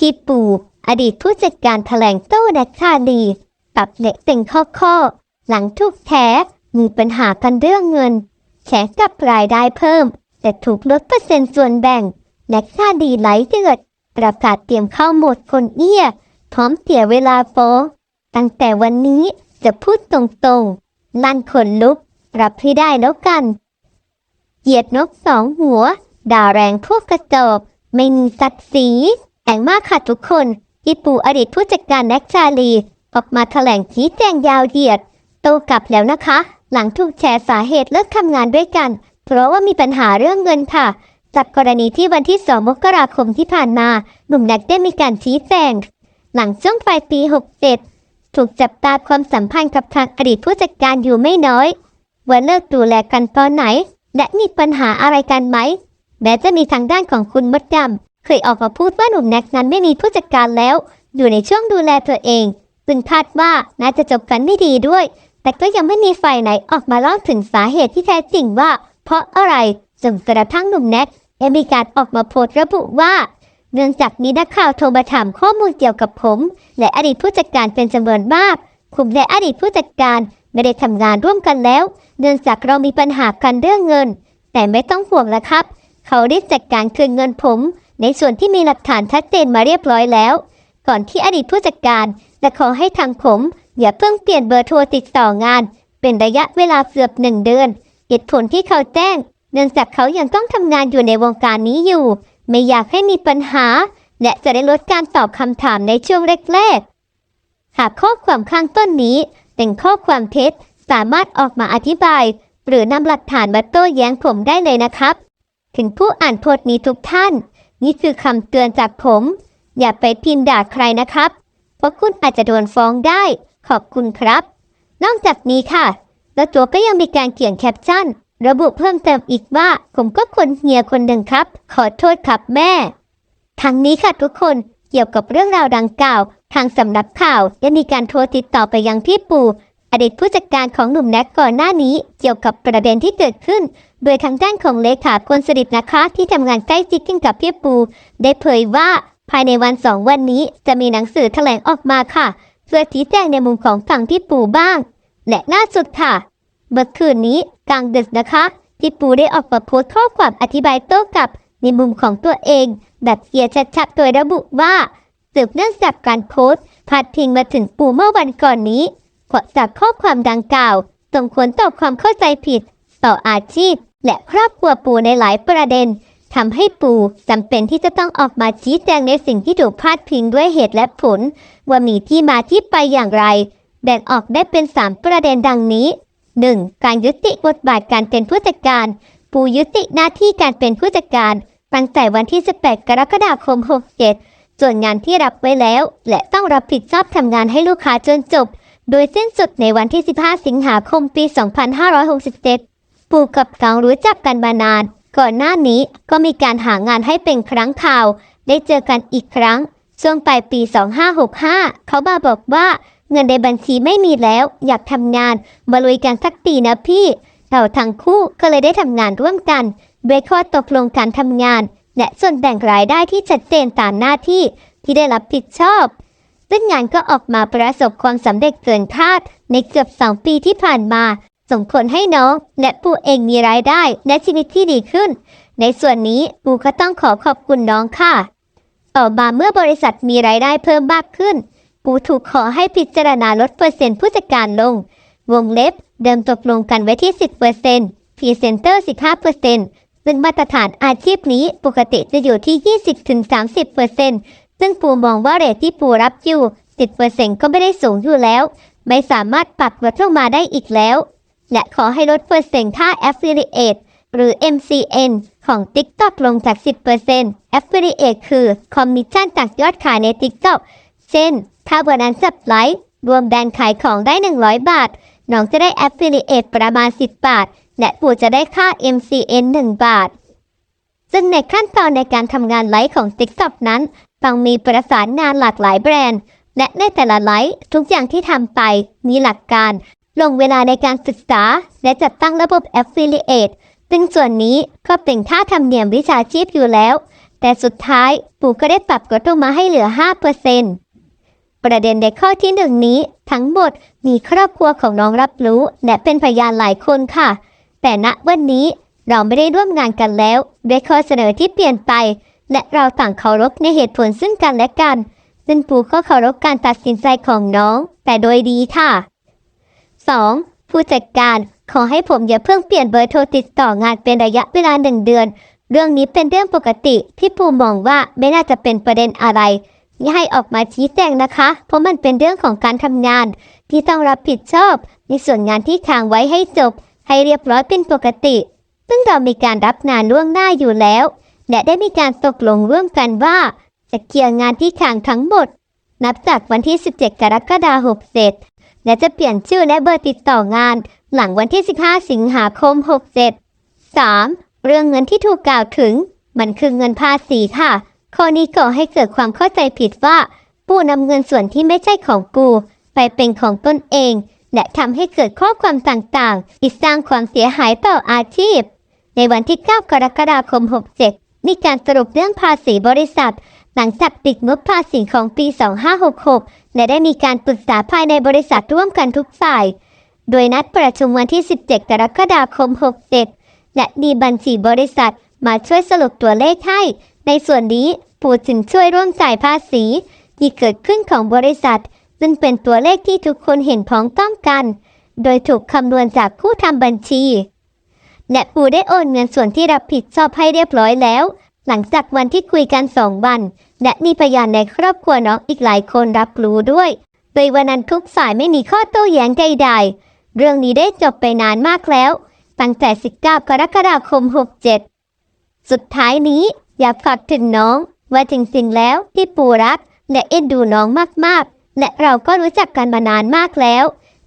พี่ปู่อดีตผู้จัดการแถลงโต้แดกชาลีตับเน็ตเต็งข้อข้อ หลังถูกแฉมีปัญหากันเรื่องเงินแฉกับรายได้เพิ่ม แต่ถูกลดเปอร์เซ็นต์ส่วนแบ่งแดกชาดีไหลเดือด ประกาศเตรียมเข้าหมดคนเอี้ย พร้อมเสียเวลาฟ้องตั้งแต่วันนี้จะพูดตรงๆ ลั่นขนลุกรับให้ได้แล้วกันเหยียดนกสองหัว ด่าแรงพวกกระจอกไม่มีสัตว์สี งมากค่ะทุกคนที่ปู่อดีตผู้จัดการแน็กชาลี ออกมาแถลงชี้แจงยาวเหยียด โตกลับแล้วนะคะ หลังถูกแชร์สาเหตุเลิกทำงานด้วยกัน เพราะว่ามีปัญหาเรื่องเงินค่ะ จากกรณีที่วันที่ 2 มกราคมที่ผ่านมา หนุ่มแน็กได้มีการชี้แจง หลังช่วงปลายปี 67 ถูกจับตาความสัมพันธ์กับทางอดีตผู้จัดการอยู่ไม่น้อยว่าเลิกดูแลกันตอนไหน และมีปัญหาอะไรกันไหมแม้จะมีทางด้านของคุณมดดำ เคยออกมาพูดว่าหนุ่มแน็กนั้นไม่มีผู้จัดการแล้ว อยู่ในช่วงดูแลตัวเองซึ่งคาดว่าน่าจะจบกันไม่ดีด้วย แต่ก็ยังไม่มีฝ่ายไหนออกมาเล่าถึงสาเหตุที่แท้จริงว่า เพราะอะไรจนกระทั่งหนุ่มแน็กยังมีการออกมาโพสต์ระบุว่าเนื่องจากมีนักข่าวโทรมาถามข้อมูลเกี่ยวกับผม และอดีตผู้จัดการเป็นจำนวนมากผมและอดีตผู้จัดการไม่ได้ทำงานร่วมกันแล้ว เนื่องจากเรามีปัญหากันเรื่องเงิน แต่ไม่ต้องห่วงแล้วครับ เขาได้จัดการคืนเงินผม ในส่วนที่มีหลักฐานชัดเจนมาเรียบร้อยแล้ว ก่อนที่อดีตผู้จัดการจะขอให้ทางผมอย่าเพิ่งเปลี่ยนเบอร์โทรติดต่องาน เป็นระยะเวลาเกือบหนึ่งเดือนเหตุผลที่เขาแจ้ง เนื่องจากเขายังต้องทำงานอยู่ในวงการนี้อยู่ ไม่อยากให้มีปัญหา และจะได้ลดการตอบคำถามในช่วงแรกๆหากข้อความข้างต้นนี้เป็นข้อความเท็จสามารถออกมาอธิบาย หรือนำหลักฐานมาโต้แย้งผมได้เลยนะครับ ถึงผู้อ่านโพสต์นี้ทุกท่าน นี่คือคำเตือนจากผม อย่าไปพิมพ์ด่าใครนะครับ เพราะคุณอาจจะโดนฟ้องได้ ขอบคุณครับ นอกจากนี้ค่ะ แล้วตัวก็ยังมีการเขียนแคปชั่น ระบุเพิ่มเติมอีกว่า ผมก็คนเฮียคนหนึ่งครับ ขอโทษครับแม่ทางนี้ค่ะทุกคนเกี่ยวกับเรื่องราวดังกล่าว ทางสำนักข่าวได้มีการโทรติดต่อไปยังพี่ปู่ อดีตผู้จัดการของหนุ่มแน็กก่อนหน้านี้เกี่ยวกับประเด็นที่เกิดขึ้น โดยทางด้านของเลขาคนสนิทนะคะที่ทำงานใกล้ชิดกันกับพี่ปู ได้เผยว่าภายในวันสองวันนี้จะมีหนังสือแถลงออกมาค่ะ เพื่อชี้แจงในมุมของฝั่งพี่ปูบ้าง และล่าสุดค่ะเมื่อคืนนี้กลางดึกนะคะพี่ปูได้ออกมาโพสต์ข้อความอธิบายโต้กลับในมุมของตัวเอง แบบเคลียร์ชัดๆโดยระบุว่าสืบเนื่องจากการโพสต์พาดพิงมาถึงปูเมื่อวันก่อนนี้ จากข้อความดังกล่าวส่งผลต่อความเข้าใจผิด ต่ออาชีพ และครอบครัวปูในหลายประเด็นทำให้ปูจำเป็นที่จะต้องออกมาชี้แจงในสิ่งที่ถูกพาดพิงด้วยเหตุและผล ว่ามีที่มาที่ไปอย่างไร แบ่งออกได้เป็น 3 ประเด็นดังนี้ 1. การยุติบทบาทการเป็นผู้จัดการ ปูยุติหน้าที่การเป็นผู้จัดการ ตั้งแต่วันที่ 18 กรกฎาคม 67 ส่วนงานที่รับไว้แล้ว และต้องรับผิดชอบทำงานให้ลูกค้าจนจบ โดยสิ้นสุดในวันที่ 15 สิงหาคมปี 2567 ปู่กับเขารู้จักกันมานาน ก่อนหน้านี้ก็มีการหางานให้เป็นครั้งข่าว ได้เจอกันอีกครั้ง ช่วงปลายปี 2565 เขามาบอกว่าเงินในบัญชีไม่มีแล้ว อยากทำงาน มาลุยกันสักปีนะพี่เราทั้งคู่ก็เลยได้ทำงานร่วมกันโดยข้อตกลงการทำงาน และส่วนแบ่งรายได้ที่ชัดเจนตามหน้าที่ที่ได้รับผิดชอบ ซึ่งงานก็ออกมาประสบความสำเร็จเกินคาด ในเกือบสองปีที่ผ่านมา ส่งผลให้น้อง และปูเองมีรายได้และชีวิตที่ดีขึ้น ในส่วนนี้ปูก็ต้องขอขอบคุณน้องค่ะ ต่อมาเมื่อบริษัทมีรายได้เพิ่มมากขึ้น ปูถูกขอให้พิจารณาลดเปอร์เซ็นต์ผู้จัดการลง วงเล็บเดิมตกลงกันไว้ที่ 10%พรีเซนเตอร์ 15%ซึ่งมาตรฐานอาชีพนี้ปกติจะอยู่ที่ 20-30% ซึ่งปูมองว่าเรทที่ปูรับอยู่10%ก็ไม่ได้สูงอยู่แล้ว ไม่สามารถปรับลดลงมาได้อีกแล้ว และขอให้ลดเปอร์เซ็นต์ค่า Affiliate หรือ MCN ของ TikTok ลงจาก 10% Affiliate คือคอมมิชชั่นจากยอดขายใน TikTok เช่น ถ้าวันนั้นจับไลค์รวมแบรนด์ขายของได้ 100 บาท น้องจะได้ Affiliate ประมาณ 10 บาท และปู่จะได้ค่า MCN 1 บาท ซึ่งในขั้นตอนในการทำงานไลฟ์ของ TikTok นั้น ต้องมีประสานงานหลากหลายแบรนด์ และในแต่ละไลฟ์ทุกอย่างที่ทำไปมีหลักการ ลงเวลาในการศึกษา และจัดตั้งระบบ Affiliate ซึ่งส่วนนี้ก็เป็นค่าธรรมเนียมวิชาชีพอยู่แล้ว แต่สุดท้ายปู่ก็ได้ปรับลดลงมาให้เหลือ 5%ประเด็นในข้อที่หนึ่งนี้ ทั้งหมดมีครอบครัวของน้องรับรู้ และเป็นพยานหลายคนค่ะ แต่ณวันนี้เราไม่ได้ร่วมงานกันแล้วด้วยข้อเสนอที่เปลี่ยนไป และเราต่างเคารพในเหตุผลซึ่งกันและกัน ซึ่งปู่ก็เคารพการตัดสินใจของน้อง แต่โดยดีค่ะ 2. ผู้จัดการขอให้ผมอย่าเพิ่งเปลี่ยนเบอร์โทรติดต่องานเป็นระยะเวลาหนึ่งเดือน เรื่องนี้เป็นเรื่องปกติที่ปู่มองว่าไม่น่าจะเป็นประเด็นอะไรอย่าให้ออกมาชี้แจงนะคะ เพราะมันเป็นเรื่องของการทำงาน ที่ต้องรับผิดชอบ ในส่วนงานที่ค้างไว้ให้จบ ให้เรียบร้อยเป็นปกติ ซึ่งเรามีการรับงานล่วงหน้าอยู่แล้ว และได้มีการตกลงร่วมกันว่า จะเคลียร์งานที่ค้างทั้งหมด นับจากวันที่ 17 กรกฎาคม67และจะเปลี่ยนชื่อและเบอร์ติดต่องาน หลังวันที่ 15 สิงหาคม 67 3. เรื่องเงินที่ถูกกล่าวถึง มันคือเงินภาษีค่ะข้อนี้ก่อให้เกิดความเข้าใจผิดว่าปู่นำเงินส่วนที่ไม่ใช่ของกู ไปเป็นของตนเอง และทำให้เกิดข้อความต่างๆ ที่สร้างความเสียหายต่ออาชีพ ในวันที่ 9 กรกฎาคม67 มีการสรุปเรื่องภาษีบริษัท หลังจากปิดงบภาษีของปี 2566 และได้มีการปรึกษาภายในบริษัทร่วมกันทุกฝ่าย โดยนัดประชุมวันที่ 17 กรกฎาคม 67 และมีบัญชีบริษัทมาช่วยสรุปตัวเลขให้ ในส่วนนี้ปู่จึงช่วยร่วมจ่ายภาษีที่เกิดขึ้นของบริษัท ซึ่งเป็นตัวเลขที่ทุกคนเห็นพ้องต้องกัน โดยถูกคำนวณจากผู้ทำบัญชี และปู่ได้โอนเงินส่วนที่รับผิดชอบให้เรียบร้อยแล้ว หลังจากวันที่คุยกันสองวัน และมีพยานในครอบครัวน้องอีกหลายคนรับรู้ด้วย โดยวันนั้นทุกฝ่ายไม่มีข้อโต้แย้งใดๆ เรื่องนี้ได้จบไปนานมากแล้ว ตั้งแต่19กรกฎาคม 67 สุดท้ายนี้อยากฝากถึงน้อง ว่าจริงๆแล้วที่ปู่รักและเอ็นดูน้องมากๆ และเราก็รู้จักกันมานานมากแล้ว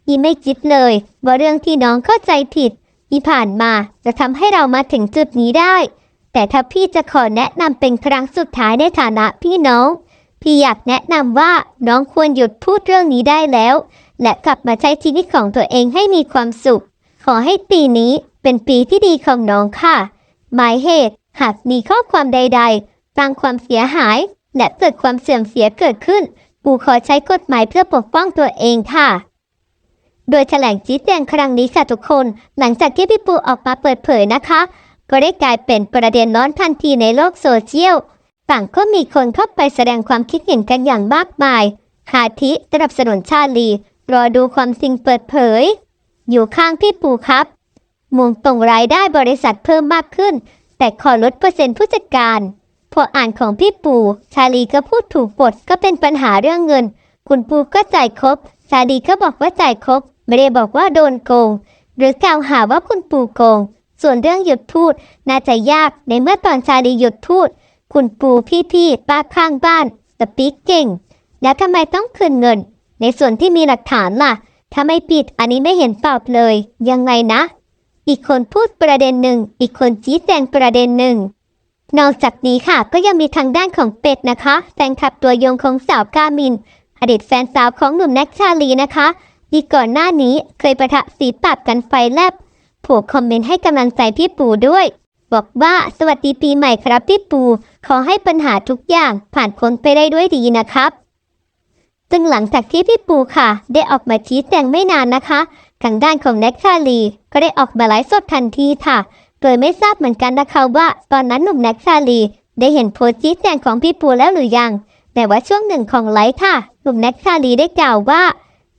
อีไม่คิดเลยว่าเรื่องที่น้องเข้าใจผิด ที่ผ่านมาจะทำให้เรามาถึงจุดนี้ได้ แต่ถ้าพี่จะขอแนะนำเป็นครั้งสุดท้ายในฐานะพี่น้อง พี่อยากแนะนำว่าน้องควรหยุดพูดเรื่องนี้ได้แล้ว และกลับมาใช้ชีวิตของตัวเองให้มีความสุข ขอให้ปีนี้เป็นปีที่ดีของน้องค่ะ หมายเหตุ หากมีข้อความใดๆสร้างความเสียหาย และเกิดความเสื่อมเสียเกิดขึ้นปู่ขอใช้กฎหมายเพื่อปกป้องตัวเองค่ะ โดยแถลงชี้แจงครั้งนี้ค่ะทุกคน หลังจากที่พี่ปูออกมาเปิดเผยนะคะ ก็ได้กลายเป็นประเด็นร้อนทันทีในโลกโซเชียล ต่างก็มีคนเข้าไปแสดงความคิดเห็นกันอย่างมากมายหาทิสนับสนุนชาลี รอดูความจริงเปิดเผย อยู่ข้างพี่ปูครับมุ่งตรงรายได้บริษัทเพิ่มมากขึ้น แต่ขอลดเปอร์เซ็นต์ผู้จัดการพออ่านของพี่ปู ชาลีก็พูดถูกบทก็เป็นปัญหาเรื่องเงิน คุณปูก็จ่ายครบ ชาลีก็บอกว่าจ่ายครบ ไม่ได้บอกว่าโดนโกง หรือกล่าวหาว่าคุณปู่โกง ส่วนเรื่องหยุดพูดน่าจะยากในเมื่อตอนชาลีหยุดพูด คุณปู่พี่ๆป้าข้างบ้านสปีกเก่ง แล้วทำไมต้องคืนเงิน ในส่วนที่มีหลักฐานล่ะถ้าไม่ปิดอันนี้ไม่เห็นตอบเลย ยังไงนะ อีกคนพูดประเด็นหนึ่ง อีกคนชี้แจงประเด็นหนึ่ง นอกจากนี้ค่ะก็ยังมีทางด้านของเป็ดนะคะแฟนคลับตัวยงของสาวกามิน อดีตแฟนสาวของหนุ่มแน็กชาลีนะคะ ที่ก่อนหน้านี้เคยประทะสีปรับกันไฟแลบผูกคอมเมนต์ให้กำลังใจพี่ปูด้วย บอกว่าสวัสดีปีใหม่ครับพี่ปู ขอให้ปัญหาทุกอย่างผ่านพ้นไปได้ด้วยดีนะครับ ซึ่งหลังจากที่พี่ปูค่ะ ได้ออกมาชี้แจงไม่นานนะคะ ทางด้านของแน็กชาลี ก็ได้ออกมาไลฟ์สดทันทีค่ะ โดยไม่ทราบเหมือนกันนะคะว่า ตอนนั้นหนุ่มแน็กชาลี ได้เห็นโพสต์ชี้แจงของพี่ปูแล้วหรือยัง แต่ว่าช่วงหนึ่งของไลฟ์ค่ะ หนุ่มแน็กชาลีได้กล่าวว่า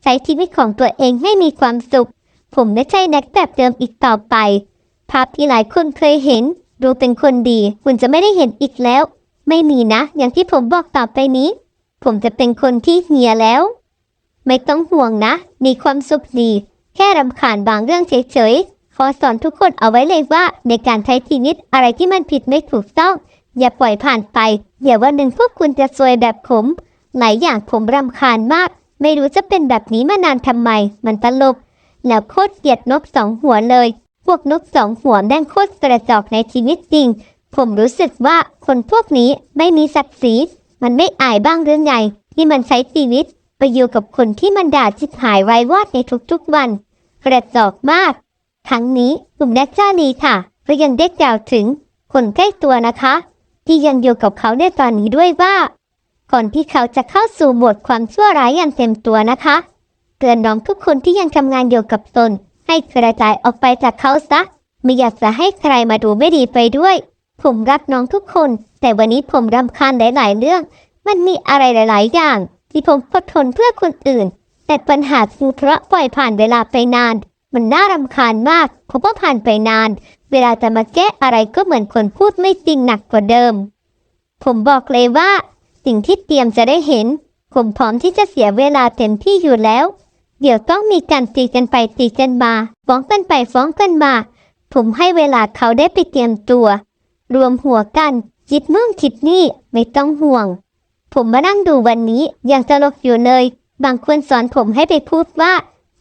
ใช้ชีวิตของตัวเองให้มีความสุข ผมไม่ใช่แน็กแบบเดิมอีกต่อไป ภาพที่หลายคนเคยเห็น ดูเป็นคนดี คุณจะไม่ได้เห็นอีกแล้ว ไม่มีนะ อย่างที่ผมบอกต่อไปนี้ ผมจะเป็นคนที่เหียแล้ว ไม่ต้องห่วงนะ มีความสุขดี แค่รำคาญบางเรื่องเฉยๆขอสอนทุกคนเอาไว้เลยว่า ในการใช้ชีวิตอะไรที่มันผิดไม่ถูกต้องอย่าปล่อยผ่านไปเดี๋ยววันหนึ่งพวกคุณจะซวยแบบผม หลายอย่างผมรำคาญมาก ไม่รู้จะเป็นแบบนี้มานานทำไม มันตลกแล้วโคตรเกลียดนกสองหัวเลย พวกนกสองหัวแม่งโคตรกระจอกในชีวิตจริง ผมรู้สึกว่าคนพวกนี้ไม่มีศักดิ์ศรีมันไม่อายบ้างหรือไงที่มันใช้ชีวิตไปอยู่กับคนที่มันด่าจิบหายไว้วอดในทุกๆวันกระจอกมาก ทั้งนี้กลุ่มแนกจ้านีค่ะก็ยังได้กล่าวถึงคนใกล้ตัวนะคะ ที่ยังอยู่กับเขาในตอนนี้ด้วยว่า ก่อนที่เขาจะเข้าสู่บทความชั่วร้ายอย่างเต็มตัวนะคะ เตือนน้องทุกคนที่ยังทำงานเกี่ยวกับตน ให้กระจายออกไปจากเขาซะ ไม่อยากจะให้ใครมาดูไม่ดีไปด้วย ผมรักน้องทุกคน แต่วันนี้ผมรำคาญหลาย ๆ เรื่อง มันมีอะไรหลาย ๆ อย่าง ที่ผมอดทนเพื่อคนอื่น แต่ปัญหาคือเพราะปล่อยผ่านเวลาไปนาน มันน่ารำคาญมากเพราะว่าผ่านไปนาน เวลาจะมาแก้อะไรก็เหมือนคนพูดไม่จริงหนักกว่าเดิม ผมบอกเลยว่า สิ่งที่เตรียมจะได้เห็น ผมพร้อมที่จะเสียเวลาเต็มที่อยู่แล้ว เดี๋ยวต้องมีการตีกันไปตีกันมาฟ้องกันไปฟ้องกันมา ผมให้เวลาเขาได้ไปเตรียมตัว รวมหัวกันคิดมุ่งคิดนี่ไม่ต้องห่วง ผมมานั่งดูวันนี้ยังตลกอยู่เลย บางคนสอนผมให้ไปพูดว่า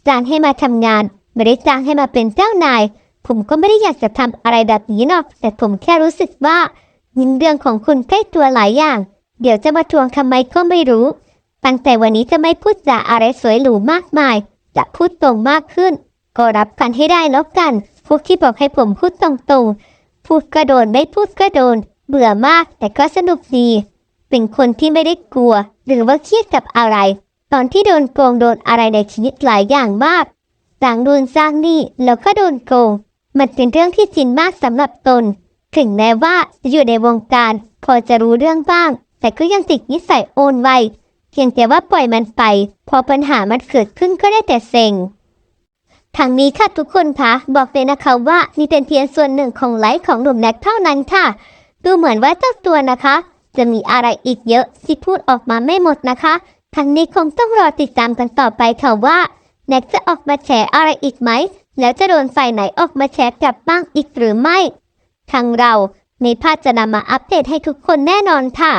จ้างให้มาทำงาน ไม่ได้จ้างให้มาเป็นเจ้านาย ผมก็ไม่ได้อยากจะทำอะไรแบบนี้หรอก แต่ผมแค่รู้สึกว่าเงินเดือนของคุณใกล้ตัวหลายอย่าง เดี๋ยวจะมาทวงทำไมก็ไม่รู้ ตั้งแต่วันนี้จะไม่พูดจาอะไรสวยหรูมากมาย จะพูดตรงมากขึ้น ก็รับกันให้ได้แล้วกัน พวกที่บอกให้ผมพูดตรงๆ พูดก็โดนไม่พูดก็โดน เบื่อมากแต่ก็สนุกดี เป็นคนที่ไม่ได้กลัว หรือว่าเครียดกับอะไร ตอนที่โดนโกงโดนอะไรในชีวิตหลายอย่างมากสร้างนู่นสร้างนี่แล้วก็โดนโกง มันเป็นเรื่องที่จินมากสำหรับตน ถึงแม้ว่าจะอยู่ในวงการ พอจะรู้เรื่องบ้าง แต่ก็ยังติดนิสัยโอนไวเพียงแต่ว่าปล่อยมันไป พอปัญหามันเกิดขึ้นก็ได้แต่เซ็งทางนี้ค่ะทุกคนคะบอกเลยนะคะว่านี่เป็นเพียงส่วนหนึ่งของไลฟ์ของหนุ่มแน็กเท่านั้นค่ะ ดูเหมือนว่าเจ้าตัวนะคะ จะมีอะไรอีกเยอะที่พูดออกมาไม่หมดนะคะทางนี้คงต้องรอติดตามกันต่อไปค่ะว่าแน็กจะออกมาแฉอะไรอีกไหม แล้วจะโดนฝ่ายไหนออกมาแฉกลับบ้างอีกหรือไม่ ทางเราในพาดจะนำมาอัปเดตให้ทุกคนแน่นอนค่ะ